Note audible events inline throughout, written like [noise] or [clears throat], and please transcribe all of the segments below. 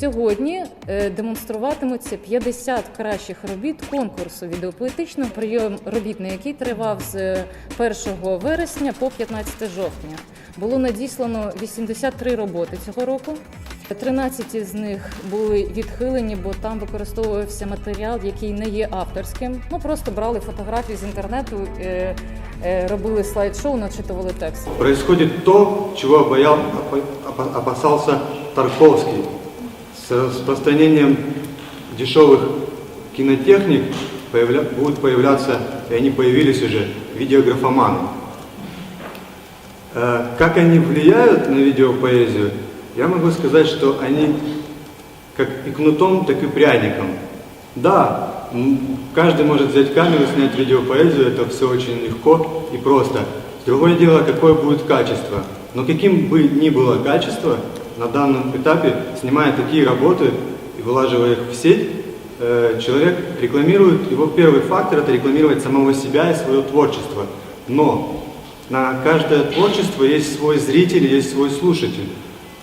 Сьогодні е, демонструватимуться 50 кращих робіт конкурсу відеопоетичного прийом робіт, на який тривав з е, 1 вересня по 15 жовтня. Було надіслано 83 роботи цього року. 13 з них були відхилені, бо там використовувався матеріал, який не є авторським. Ну просто брали фотографії з інтернету, е, е, робили слайд-шоу, начитували текст. Происходит то, чего боял, опа- опа- опасался Тарковский. С распространением дешевых кинотехник появля- будут появляться, и они появились уже, видеографоманы. Э, Как они влияют на видеопоэзию, я могу сказать, что они как и кнутом, так и пряником. Да, каждый может взять камеру, снять видеопоэзию, это все очень легко и просто. Другое дело, какое будет качество. Но каким бы ни было качество, на данном этапе, снимая такие работы и вылаживая их в сеть, э, человек рекламирует, его первый фактор это рекламировать самого себя и свое творчество. Но на каждое творчество есть свой зритель, есть свой слушатель.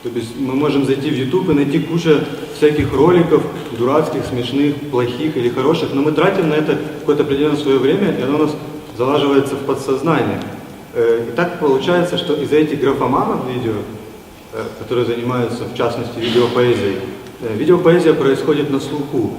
То есть мы можем зайти в YouTube и найти кучу всяких роликов, дурацких, смешных, плохих или хороших, но мы тратим на это какое-то определенное свое время, и оно у нас залаживается в подсознание. Э, И так получается, что из-за этих графоманов видео, э, которые занимаются в частности видеопоэзией, э, видеопоэзия происходит на слуху.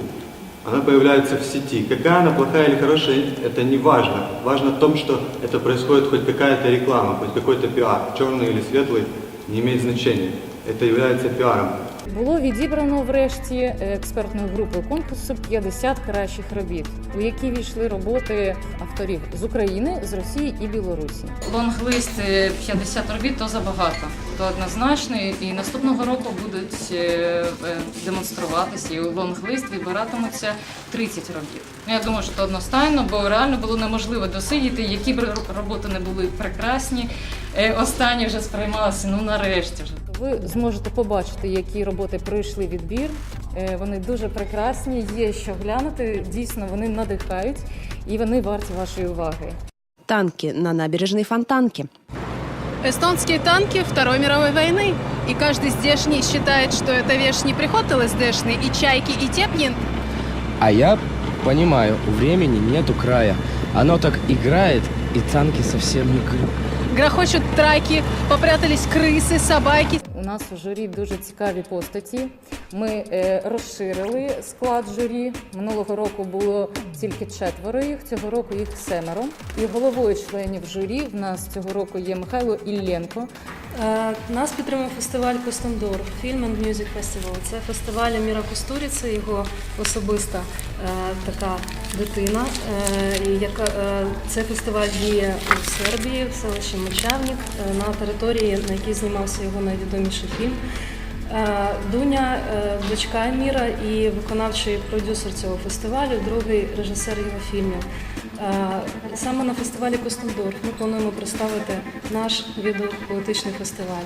Она появляется в сети. Какая она плохая или хорошая, это не важно. Важно в том, что это происходит хоть какая-то реклама, хоть какой-то пиар, черный или светлый, не имеет значения. Это является пиаром. Було відібрано врешті е, експертною групою конкурсу 50 кращих робіт, у які війшли роботи авторів з України, з Росії і Білорусі. Лонглист е, 50 робіт то забагато, то однозначно. І наступного року будуть е, е, демонструватися. І у лонглист вибиратимуться 30 робіт. Ну, Я думаю, що це одностайно, бо реально було неможливо досидіти, які б роботи не були прекрасні. Е, Останні вже сприймалися. Ну нарешті вже. Ви зможете побачити, які роботи пройшли відбір. Е, Вони дуже прекрасні, є що глянути. Дійсно, вони надихають і вони варті вашої уваги. Танки на набережной Фонтанки. Эстонские танки Второй мировой войны. И каждый здешний считает, что это вешний приход ЛСДшный, и чайки, и тепнин. А я понимаю, у времени нету края. Оно так играет, и танки совсем не кры- Грохочут траки, попрятались крысы, собаки. У нас у журі дуже цікаві постаті. Ми е, розширили склад журі. Минулого року було тільки четверо їх, цього року їх семеро. І головою членів журі в нас цього року є Михайло Ілленко. Е, Нас підтримує фестиваль Костандор Film and Music Festival. Це фестиваль Міра Кустуріці, його особиста е, така дитина. Яка е, цей фестиваль діє у Сербії, в селищі Мочавнік, на території, на якій знімався його найвідоміший фільм. Е, Дуня, е, дочка Міра і виконавчий продюсер цього фестивалю, другий режисер його фільмів. Е, Саме на фестивалі Костендорф ми плануємо представити наш відеопоетичний фестиваль.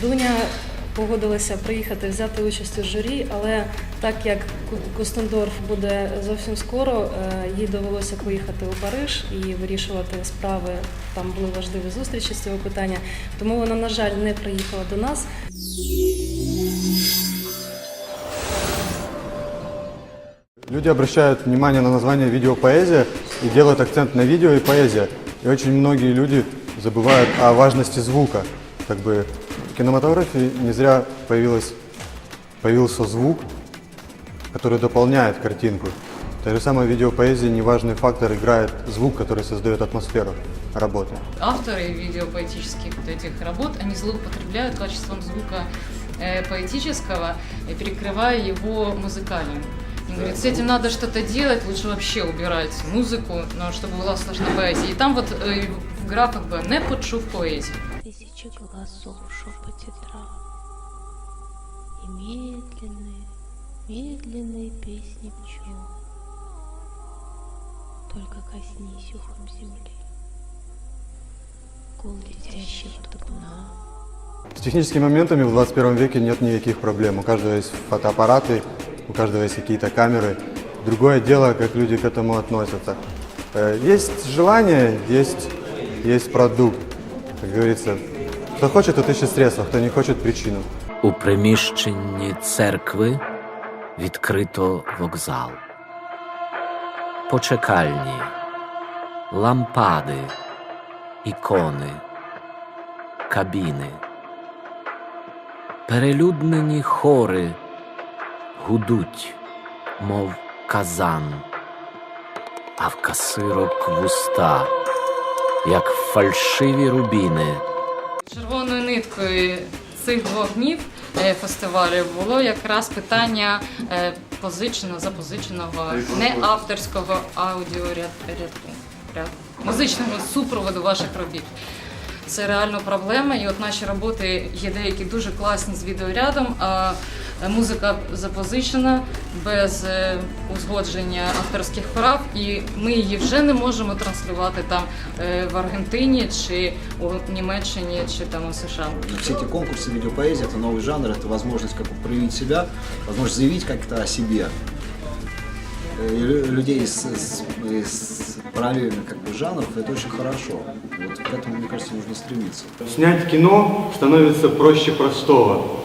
Дуня погодилася приїхати взяти участь у журі, але так як Костендорф буде зовсім скоро, їй довелося поїхати у Париж і вирішувати справи. Там були важливі зустрічі з цього питання, тому вона, на жаль, не приїхала до нас. Люди обращают внимание на название видеопоэзия и делают акцент на видео и поэзия. И очень многие люди забывают о важности звука. Как бы в кинематографе не зря появилось, появился звук, который дополняет картинку. Так же самое в видеопоэзии неважный фактор играет звук, который создает атмосферу работы. Авторы видеопоэтических вот этих работ, они злоупотребляют качеством звука э, поэтического, перекрывая его музыкальным. Он говорит, с этим надо что-то делать, лучше вообще убирать музыку, но чтобы была слышна поэзия. И там вот э, в графах бы не почув поэзию. Тысячи голосов в шепоте трав И медленные, медленные песни пчел Только коснись ухом земли Гул летящего тукуна С техническими моментами в 21 веке нет никаких проблем. У каждого есть фотоаппараты, у каждого есть какие-то камеры. Другое дело, как люди к этому относятся. Э, Есть желание, есть, есть продукт. Как говорится, кто хочет, тот ищет средства, кто не хочет причину. У приміщенні церкви відкрито вокзал. Почекальні, лампади, ікони, кабіни. Перелюднені хори гудуть, мов казан, а в касирок вуста, як фальшиві рубіни. Червоною ниткою цих двох днів е, фестивалю було якраз питання позиченого, запозиченого, не авторського аудіорядку музичного супроводу ваших робіт. Це реально проблема, і от наші роботи є деякі дуже класні з відеорядом, а музика запозичена без е, узгодження авторських прав, і ми її вже не можемо транслювати там е, в Аргентині чи у Німеччині чи там у США. Все эти конкурсы видеопоэзии – это новый жанр, это возможность как бы проявить себя, возможность заявить как-то о себе. Э, и лю- людей с, с- с параллельных как бы жанров это очень хорошо. Вот к этому, мне кажется, нужно стремиться. Снять кино становится проще простого.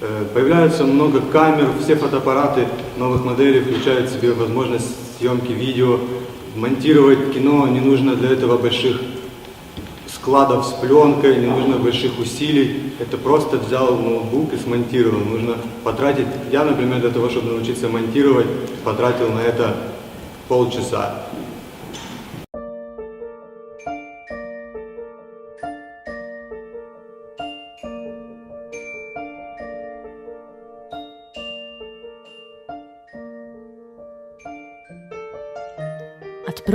Э, Появляется много камер, все фотоаппараты новых моделей включают в себе возможность съемки видео. Монтировать кино не нужно для этого больших складов с пленкой, не нужно больших усилий. Это просто взял ноутбук и смонтировал. Нужно потратить, я, например, для того, чтобы научиться монтировать, потратил на это полчаса.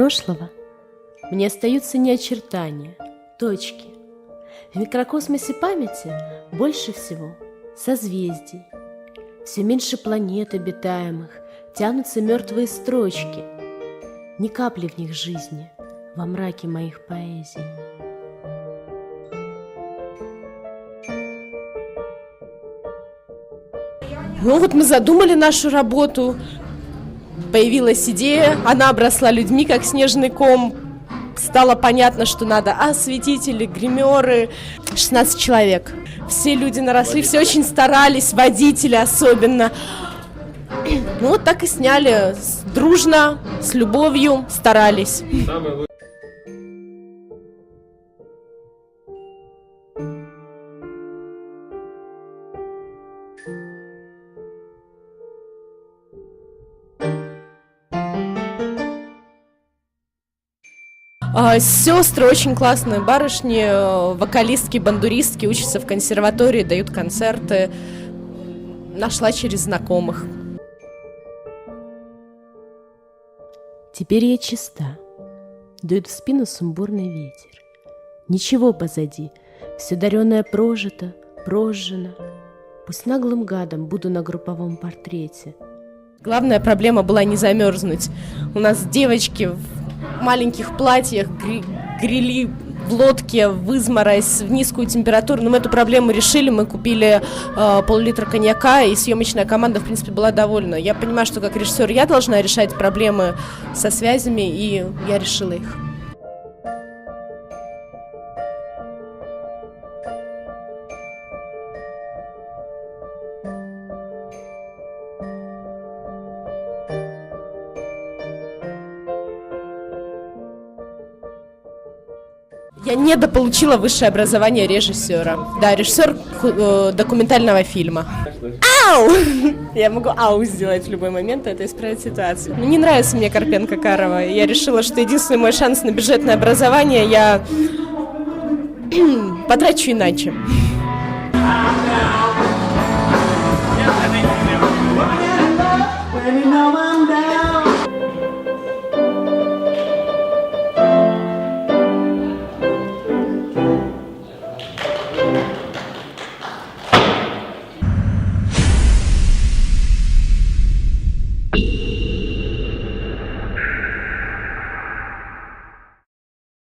Прошлого мне остаются не очертания, точки. В микрокосмосе памяти больше всего созвездий. Все меньше планет обитаемых, тянутся мертвые строчки. Ни капли в них жизни во мраке моих поэзий. Ну вот мы задумали нашу работу, появилась идея, она обросла людьми, как снежный ком. Стало понятно, что надо осветители, гримеры. 16 человек. Все люди наросли, все очень старались, водители особенно. Ну вот так и сняли. Дружно, с любовью старались. Сестры очень классные барышни, э, вокалистки, бандуристки, учатся в консерватории, дают концерты. Нашла через знакомых. Теперь я чиста. Дует в спину сумбурный ветер. Ничего позади, все дареное прожито, прожжено. Пусть наглым гадом буду на групповом портрете. Главная проблема была не замерзнуть. У нас девочки в маленьких платьях гри- грели в лодке в изморозь, в низкую температуру. Но мы эту проблему решили. Мы купили э, пол-литра коньяка, и съемочная команда, в принципе, была довольна. Я понимаю, что как режиссер я должна решать проблемы со связями, и я решила их. Я недополучила высшее образование режиссера. Да, режиссер э, документального фильма. Ау! Я могу ау сделать в любой момент, это исправит ситуацию. Ну, не нравится мне Карпенко Карова. Я решила, что единственный мой шанс на бюджетное образование я [clears throat] потрачу иначе.